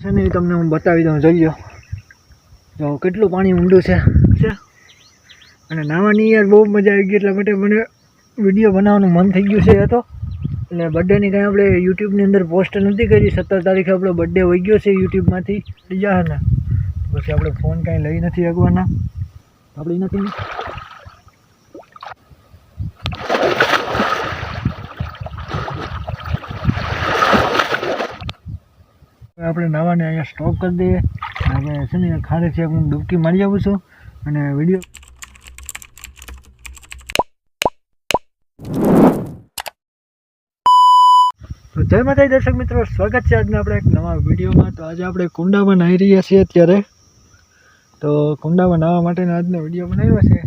છે ને તમને હું બતાવી દઉં જોઈ લો જો કેટલું પાણી ઊંડું છે. છે. અને નાવાની યાર બહુ મજા આવી ગઈ એટલા માટે મને વીડિયો બનાવવાનું મન થઈ ગયું છે એ તો. એટલે બર્થડેની કાંઈ આપણે યુટ્યુબની અંદર પોસ્ટ નથી કરી સત્તર તારીખે આપણો બર્થડે હોઈ ગયો છે યુટ્યુબમાંથી બીજા ને. પછી આપણે ફોન કાંઈ લઈ નથી અગવાના આપણે નથી આપણે નાવાને અહીંયા સ્ટોપ કરી દઈએ. આપણે છે ને, ખારે છે હું ડૂબકી મારી આવું છું. અને વીડિયો તો જય માતા દર્શક મિત્રો, સ્વાગત છે આજના આપણે એક નવા વિડીયોમાં તો આજે આપણે કુંડામાં નાહી રહ્યા છીએ અત્યારે. તો કુંડામાં નાહવા માટેનો આજનો વીડિયો બનાવ્યો છે.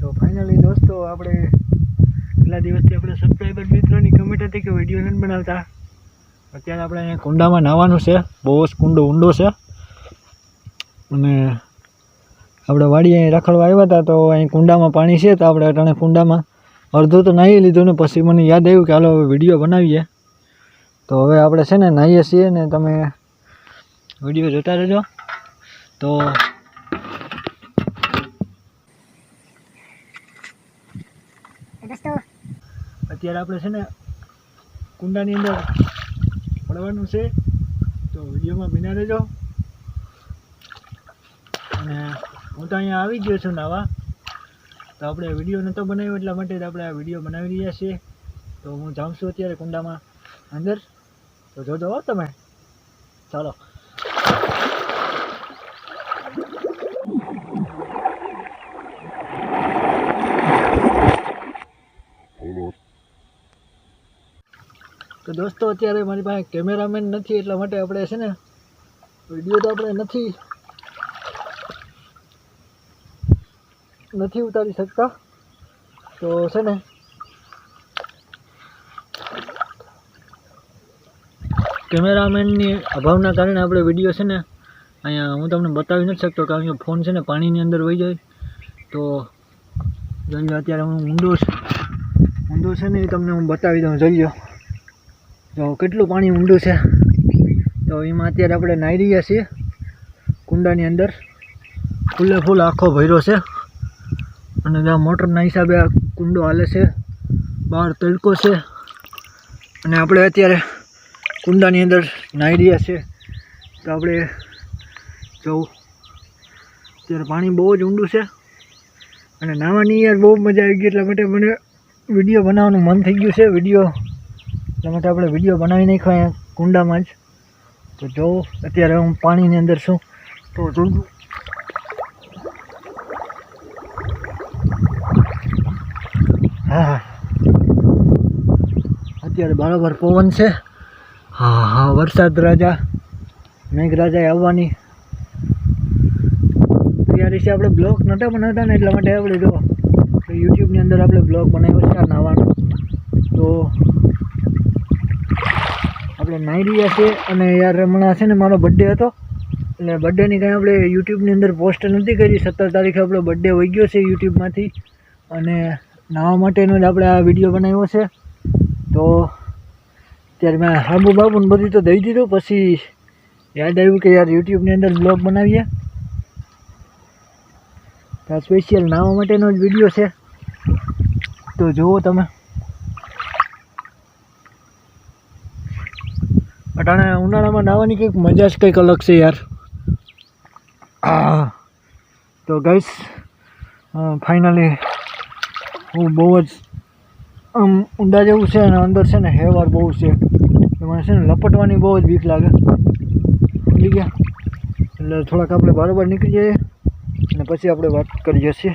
તો ફાઇનલી દોસ્તો, આપણે કેટલા દિવસથી આપણે સબસ્ક્રાઈબર મિત્રોની કમેન્ટ હતી કે વીડિયો નથી બનાવતા. અત્યારે આપણે અહીંયા કુંડામાં નાહવાનું છે. બહુ જ કુંડો ઊંડો છે. અને આપણે વાડી અહીં રખડવા આવ્યા હતા તો અહીં કુંડામાં પાણી છે તો આપણે અટાણે કુંડામાં અડધું તો નાહી લીધું ને પછી મને યાદ આવ્યું કે હાલો હવે વીડિયો બનાવીએ. તો હવે આપણે છે ને નાહીએ છીએ ને તમે વીડિયો જોતા રહેજો. તો અત્યારે આપણે છે ને કુંડાની અંદર પડવાનું છે, તો વિડીયોમાં બિના રહેજો. અને હું તો અહીંયા આવી ગયો છું નાવા. તો આપણે વીડિયો નહોતો બનાવ્યો, એટલા માટે જ આપણે આ વીડિયો બનાવી રહ્યા છીએ. તો હું જાઉં છું અત્યારે કુંડામાં અંદર. તો જોજો હો તમે. ચાલો. તો દોસ્તો, અત્યારે મારી પાસે કેમેરામેન નથી, એટલા માટે આપણે છે ને વીડિયો તો આપણે નથી નથી ઉતારી શકતા. તો છે ને કેમેરામેનની અભાવના કારણે આપણે વીડિયો છે ને અહીંયા હું તમને બતાવી નથી શકતો, કારણ કે ફોન છે ને પાણીની અંદર વહી જાય. તો જોઈ અત્યારે હું ઊંડો ઊંડો છે ને એ તમને હું બતાવી દઉં. જોઈ જો કેટલું પાણી ઊંડું છે? તો એમાં અત્યારે આપણે નાહી રહ્યા છીએ કુંડાની અંદર. ફૂલે ફૂલ આખો ભર્યો છે. અને જ્યાં મોટરના હિસાબે આ કુંડો હાલે છે. બહાર તડકો છે. અને આપણે અત્યારે કુંડાની અંદર નાહી રહ્યા છીએ. તો આપણે જવું અત્યારે પાણી બહુ જ ઊંડું છે. અને નાહવાની યાર બહુ મજા આવી ગઈ, એટલા માટે મને વીડિયો બનાવવાનું મન થઈ ગયું છે. વીડિયો એટલા માટે આપણે વીડિયો બનાવી નાખ્યો અહીંયા કુંડામાં જ. તો જો, અત્યારે હું પાણીની અંદર છું. તો જોઉં હા અત્યારે બરાબર પવન છે. હા હા, વરસાદ રાજા, મેઘરાજાએ આવવાની. તૈયારી છે આપણે બ્લોગ નહોતા બનાવતા ને એટલા માટે આપણે જો યુટ્યુબની અંદર આપણે બ્લોગ બનાવ્યો છે આ નાવાનો. તો આપણે નાહી રહ્યા છીએ અને યાર હમણાં છે ને મારો બર્થડે હતો. એટલે બર્થડેની કાંઈ આપણે યુટ્યુબની અંદર પોસ્ટ નથી કરી. સત્તર તારીખે આપણો બર્થડે વહી ગયો છે યુટ્યુબમાંથી અને નાહવા માટેનો જ આપણે આ વીડિયો બનાવ્યો છે. તો ત્યારે મેં હાબુ બાબુને બધું તો દઈ દીધું. પછી યાદ આવ્યું કે યાર યુટ્યુબની અંદર બ્લોગ બનાવીએ. તો સ્પેશિયલ નાહવા માટેનો જ વીડિયો છે. તો જુઓ તમે. અટાણે ઉનાળામાં નાહવાની કંઈક મજા જ કંઈક અલગ છે યાર. આ તો ગઈશ ફાઇનલી હું બહુ જ આમ ઊંડા જેવું છે અને અંદર છે ને હેવાર બહુ છે. એમાં છે ને લપટવાની બહુ જ બીક લાગે. નીકળી ગયા. એટલે થોડાક આપણે બરાબર નીકળી જઈએ અને પછી આપણે વાત કરીએ છીએ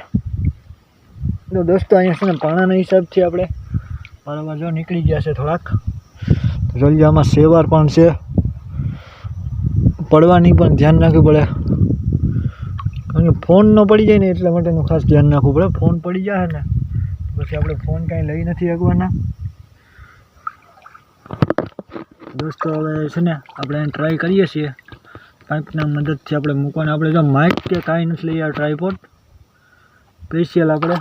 તો દોસ્તો અહીંયા છે ને પાણાના હિસાબથી આપણે બરાબર જો નીકળી ગયા છે થોડાક. આમાં સેવાર પણ છે. પડવાની પણ ધ્યાન રાખવું પડે. કારણ ફોન ન પડી જાય ને એટલા માટેનું ખાસ ધ્યાન રાખવું પડે. ફોન પડી જાય ને પછી આપણે ફોન કાંઈ લઈ નથી શકવાના. દોસ્તો, હવે છે ને, આપણે ટ્રાય કરીએ છીએ. પાઇપના મદદથી આપણે મૂકવાના. આપણે જો માઇક કે કાંઈ નથી લઈએ આ ટ્રાયપોડ સ્પેશિયલ આપણે.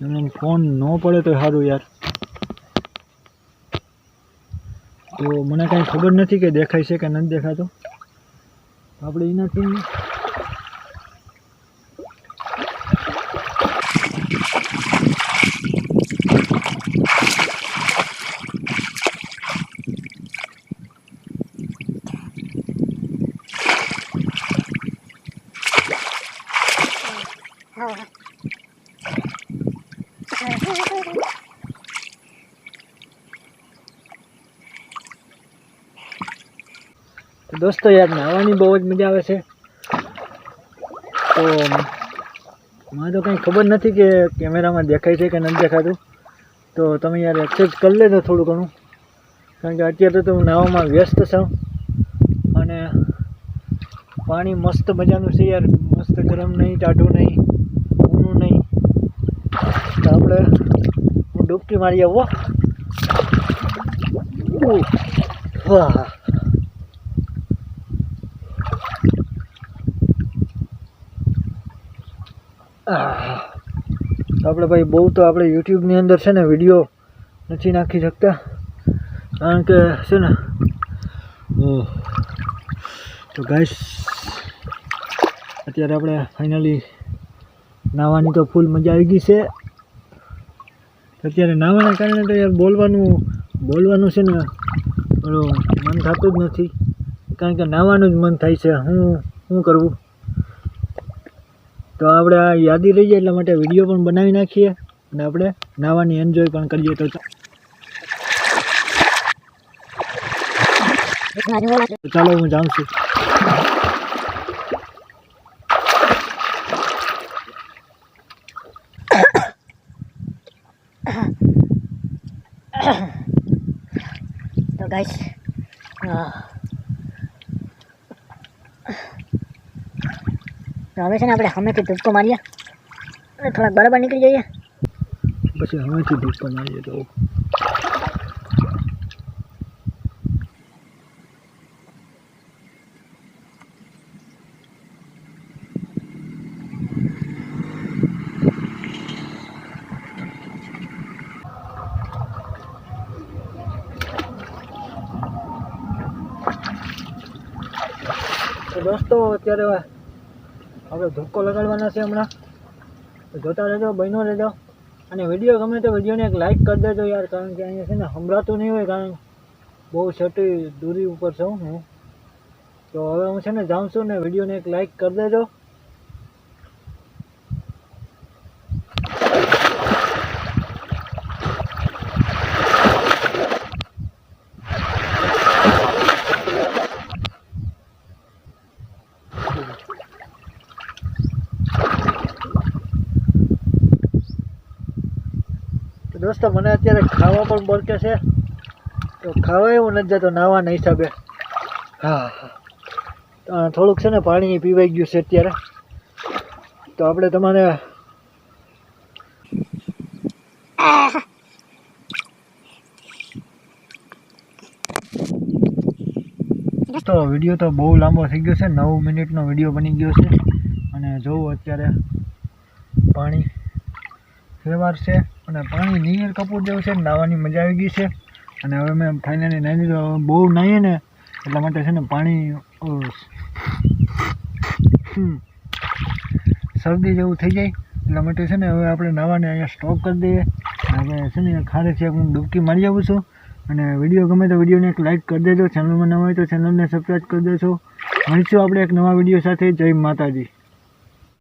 એમાં ફોન ન પડે તો સારું યાર. તો મને કાંઈ ખબર નથી કે દેખાય છે કે નથી દેખાતો. આપણે એનાથી હા હા તો દોસ્તો યાર, નાહવાની બહુ જ મજા આવે છે. તો, મને તો કંઈ ખબર નથી કે કેમેરામાં દેખાય છે કે નથી દેખાતું. તો તમે યાર એક્સેસ કરી લેજો થોડું ઘણું. કારણ કે અત્યારે તો હું નાહવામાં વ્યસ્ત છું. અને પાણી મસ્ત મજાનું છે યાર. મસ્ત ગરમ નહીં, ટાઢું નહીં, ઊનું નહીં. તો આપણે, હું ડૂબકી મારી આવો વાહ. આપણે ભાઈ બહુ તો આપણે યુટ્યુબની અંદર છે ને વીડિયો નથી નાખી શકતા. કારણ કે છે ને. તો ગાઈસ અત્યારે આપણે ફાઇનલી નાહવાની તો ફૂલ મજા આવી ગઈ છે. અત્યારે નાહવાના કારણે તો યાર બોલવાનું બોલવાનું છે ને મન થતું જ નથી. કારણ કે નાહવાનું જ મન થાય છે. હું શું કરવું? તો આપણે આ યાદી રહી જાય એટલા માટે વીડિયો પણ બનાવી નાખીએ અને આપણે નાહવાની એન્જોય પણ કરીએ તો એક બાજુ બોલો તો ચાલો હું જાઉં છું. તો ગાઈસ તો હવે છે ને આપણે હમેથી ધૂપકો મારીએ. અને થોડાક બરાબર નીકળી જઈએ. પછી હવેથી ધૂપકો મારીએ તો દોસ્તો, અત્યારે આપણે ધોકો લગાડવાના છે હમણાં. જોતા રહેજો બહેનો રહેજો. અને વીડિયો ગમે તો વિડીયોને એક લાઇક કરી દેજો યાર, કારણ કે અહીંયા છે ને સંભળાતું નહીં હોય, કારણ બહુ છટી દૂરી ઉપર છું હું. તો હવે હું છે ને જાઉં છું ને વિડીયોને એક લાઇક કરી દેજો. તો મને અત્યારે ખાવા પણ બરકે છે. તો ખાવા એવું નથી જતો નાવાના હિસાબે. હા હા. થોડુંક છે ને પાણી પીવાઈ ગયું છે અત્યારે. તો આપણે તમારે તો વીડિયો તો બહુ લાંબો થઈ ગયો છે. નવ મિનિટનો વીડિયો બની ગયો છે. અને જોવું અત્યારે પાણી ફેરવાર છે. અને પાણી નિયર કપૂર જેવું છે નાહવાની મજા આવી ગઈ છે. અને હવે મેં ફાઇનલી નાહી લીધું. બહુ નાહીએ ને એટલા માટે છે ને પાણી શરદી જેવું થઈ જાય. એટલા માટે છે ને હવે આપણે નાહવાને અહીંયા સ્ટોપ કરી દઈએ. હવે છે ને ખારે છે, હું ડૂબકી મારી આવું છું. અને વીડિયો ગમે તો વિડીયોને એક લાઇક કરી દેજો. ચેનલમાં નવા હોય તો ચેનલને સબસ્ક્રાઈબ કરી દેજો. મળીશું આપણે એક નવા વીડિયો સાથે. જય માતાજી.